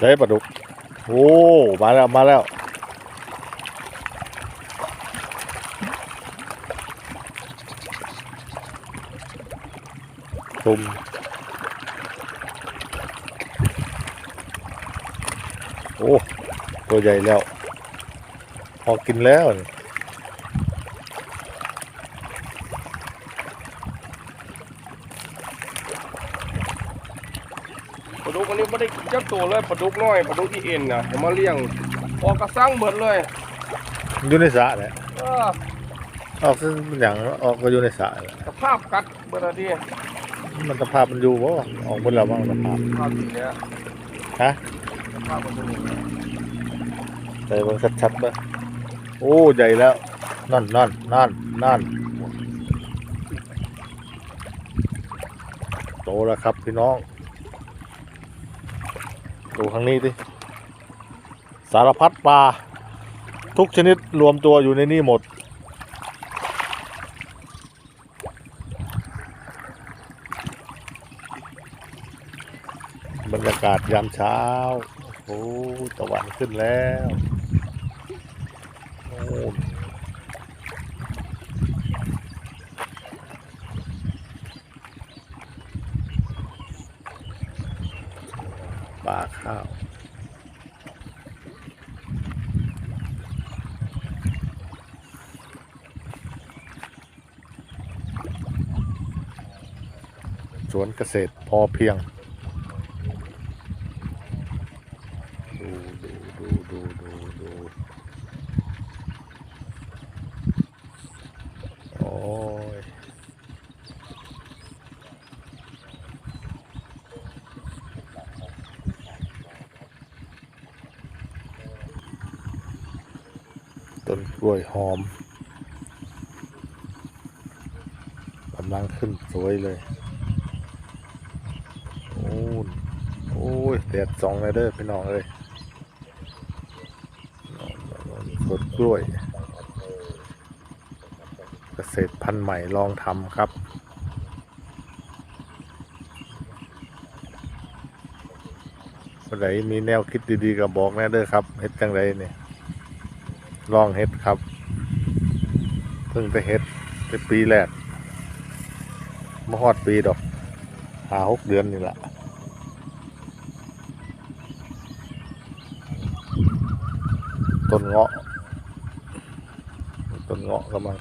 ได้ปลาดุก โอ้ มาแล้ว มาแล้วตุ่มโอ้ ตัวใหญ่แล้ว พอกินแล้วนี่ ปลาดุกอั นนี้ไม่ได้กินจักตัวเลยปลาดุกน้อยปลาดุกที่เอ็นนะเดี๋ยวมาเลี้ยงออกกระซังเบิดเลยอยู่ในสระเนี่ยเออออกคืออย่างออกก็อยู่ในสระเนี่ยสภาพกัดเบิดอะดิมันสภาพมันอยู่บ่ออกหมดแล้วบ้างสภาพสภาพอย่างเนี้ยฮะสภาพมันเป็นอย่างเงี้ยใส่เบิ่งชัดๆเบ้างโอ้ใหญ่แล้วนั่นนั่นนั่นนั่นโตแล้วครับพี่น้อง ดูข้างนี้ดิสารพัดปลา ทุกชนิดรวมตัวอยู่ในนี่หมด บรรยากาศยามเช้า โอ้ตะวันขึ้นแล้วโอ้นปลาข้าว สวนเกษตรพอเพียง ดูดูดูดูดูดูโอ้ยต้นกล้วยหอมกำลังขึ้นสวยเลย โอ้ยโอ้ย แดดสองเลยเด้อพี่น้องเอ้ยสวนกล้วย เกษตรพันธุ์ใหม่ลองทำครับ คนไหนมีแนวคิดดีๆก็บอกแน่เด้อครับเฮ็ดจังไรเนี่ยลองเฮ็ดครับ เพิ่งจะเฮ็ดเป็นปีแรกมาฮอดปีดอกหาหกเดือนนี่แหละ ต้นเงาะ ต้นเงาะกำลัง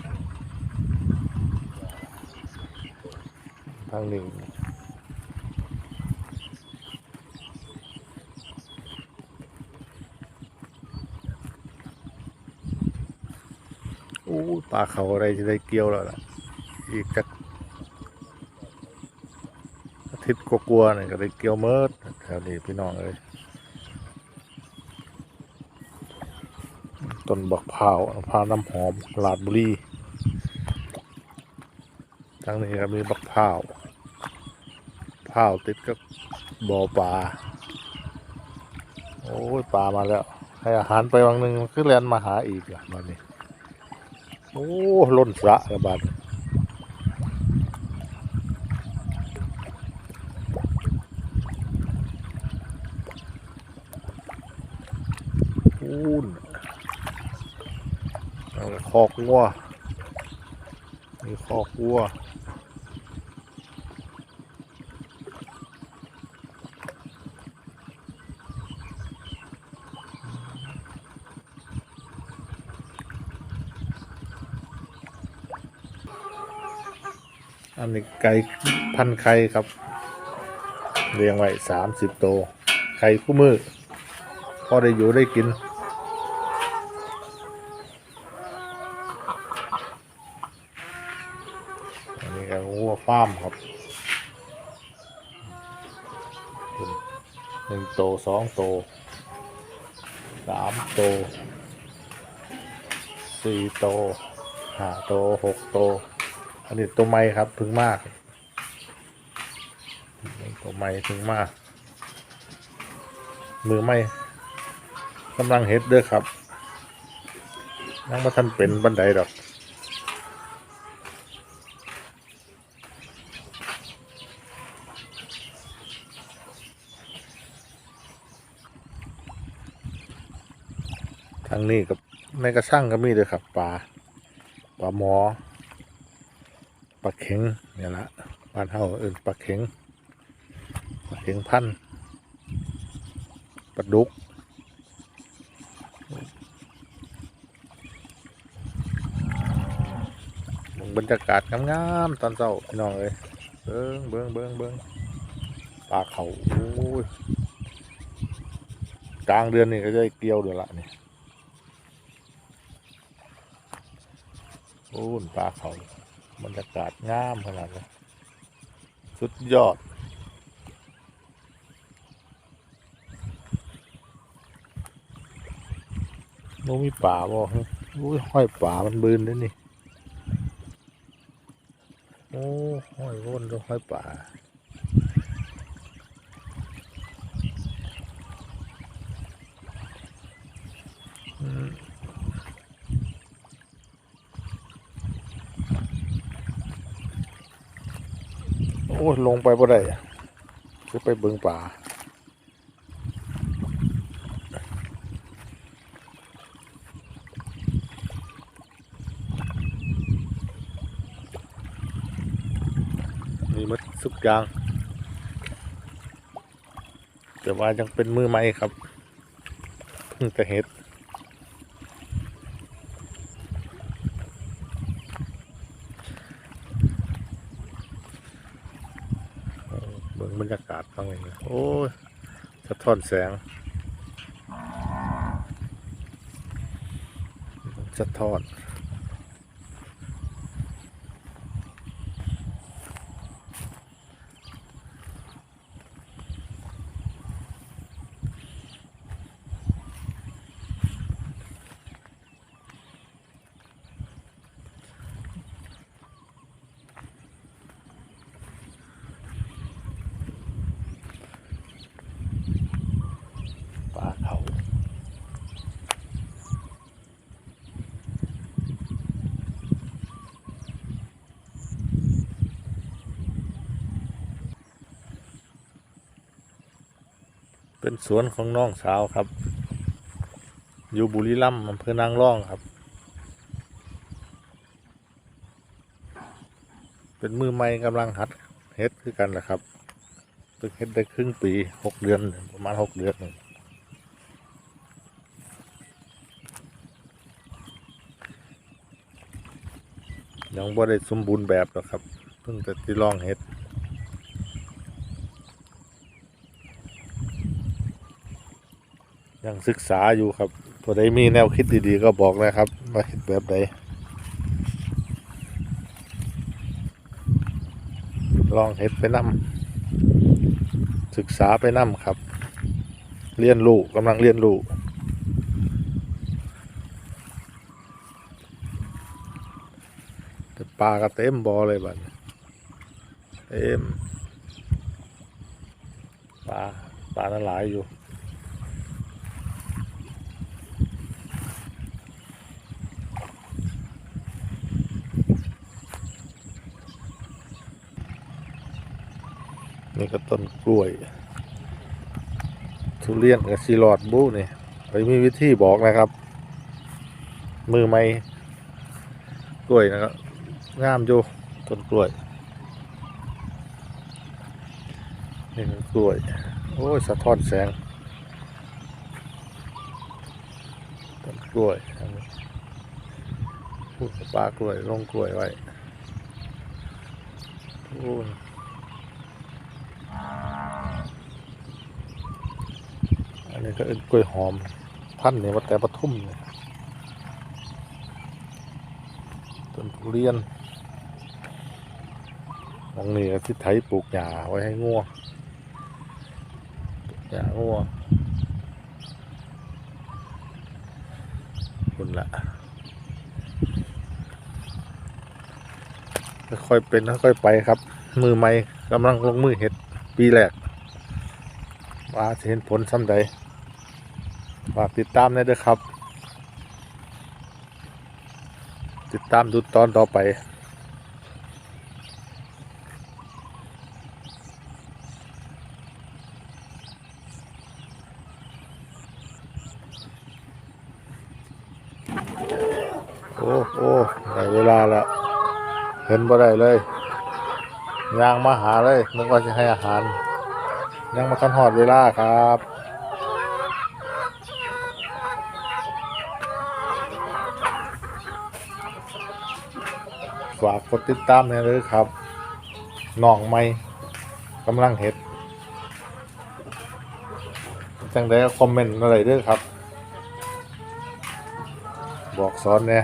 ทางหนึ่งอู้ปลาเขาอะไรจะได้เกี่ยวแล้วล่ะ อีกจักอาทิตย์กลัวๆนี่ยก็ได้เกี่ยวเมิดแถวนี้พี่น้องเอ้ย ต้นบักพร้าวพร้าวน้ำหอมลาดบุรีทั้งนี้ก็มีบักพร้าวพร้าวติดกับบ่อปลาโอ้ยปลามาแล้ว ให้อาหารไปวังหนึ่งมันคือเรียนมาหาอีกอะมานี่โอ้ล้นสระระบาดนี้ เออกวัวมีคอกวัวอันนี้ไก่พันไข่ครับ เลี้ยงไว้สามสิบโตวไข่คู่มือพอได้อยู่ได้กิน อันนี้ก็วัวฟาร์มครับหนึ่งโตสองโตสามโตสี่โตห้าโตหกโตอันนี้ตัวไม่ครับพึ่งมากตัวไม่พึ่งมาก มือไม่กำลังเฮ็ดเด้อครับยังมาทันเป็นบันไดดอก ทางนี้กับในกระช่างก็มีเลยครับปลาปลาหมอปลาเข็งเนี่ยละบ้านเฮาเอิ้นปลาเข็งปลาเข็งพันธุ์ปลาดุกบรรยากาศงามๆตอนเช้าพี่น้องเลยเบิ้งเบิ้งเบิ้งเบิ้งปลาเขาโอ้ยกลางเดือนนี่ก็จะเกี่ยวเดือนละนี่ โอ้นปลาเขาบรรยากาศงามขนาดนี้สุดยอดโน้มีป่าบ่ฮะโอ้ยห้อยป่ามันบืนด้วยนี่ โอ้ห้อยวนก็ห้อยป่าอืม โอ้ลงไปบ่ได้คือไปเบิงป่ามีมัดสุกยาง แต่ว่ายังเป็นมือใหม่ครับเพิ่งจะเห็ด เบิ่งบรรยากาศฟังเลยนะโอ้ยสะท้อนแสง สะท้อนป่าเขา เป็นสวนของน้องสาวครับ อยู่บุรีรัมย์อำเภอนางร่องครับ เป็นมือใหม่กำลังหัดเฮ็ดคือกันนะครับเพิ่งเฮ็ดได้ครึ่งปีหกเดือนประมาณหกเดือนหนึ่งยังบ่ได้สมบูรณ์แบบหรอกครับ เพิ่งจะที่ลองเฮ็ด ยังศึกษาอยู่ครับตัวใดมีแนวคิดดีๆก็บอกนะครับว่าเฮ็ดแบบใดลองเฮ็ดไปนำศึกษาไปนำครับ เรียนรู้กำลังเรียนรู้แต่ปลาก็เต็มบอเลยบัดเต็มปลาปลานั้นหลายอยู่ นี่ก็ต้นกล้วย ทุเรียนกับซีรอดบูนี่ไปมีวิธีบอกนะครับ มือไม่กล้วยนะครับงามอยู่ต้นกล้วยนี่กล้วย โอ้ยสะท้อนแสงต้นกล้วยพูดปลากล้วยลงกล้วยไว้โอ้ อันนี้ก็เอ็นกล้วยหอมพันเนี่ยว่าแต่ปทุมเนี่ยต้นทุเรียนหลังนี้ที่ไถปลูกหญ้าไว้ให้งัวปลูกหญ้างัวคุณละค่อยเป็นค่อยไปครับ มือใหม่กำลังลงมือเห็ด ปีแรกว่าจะเห็นผลซ้ำใดฝากติดตามได้ด้วยครับ ติดตามดูตอนต่อไปโอ้โอ้ได้เวลาละเห็นบ่ได้เลย ย่างมาหาเลยนึกว่าจะให้อาหาร ยังมาทันหอดเวลาครับฝากกดติดตามให้เลยครับน้องไม่กำลังเห็ดจังได้คอมเมนต์อะไรด้วยครับ บอกสอนเนี่ย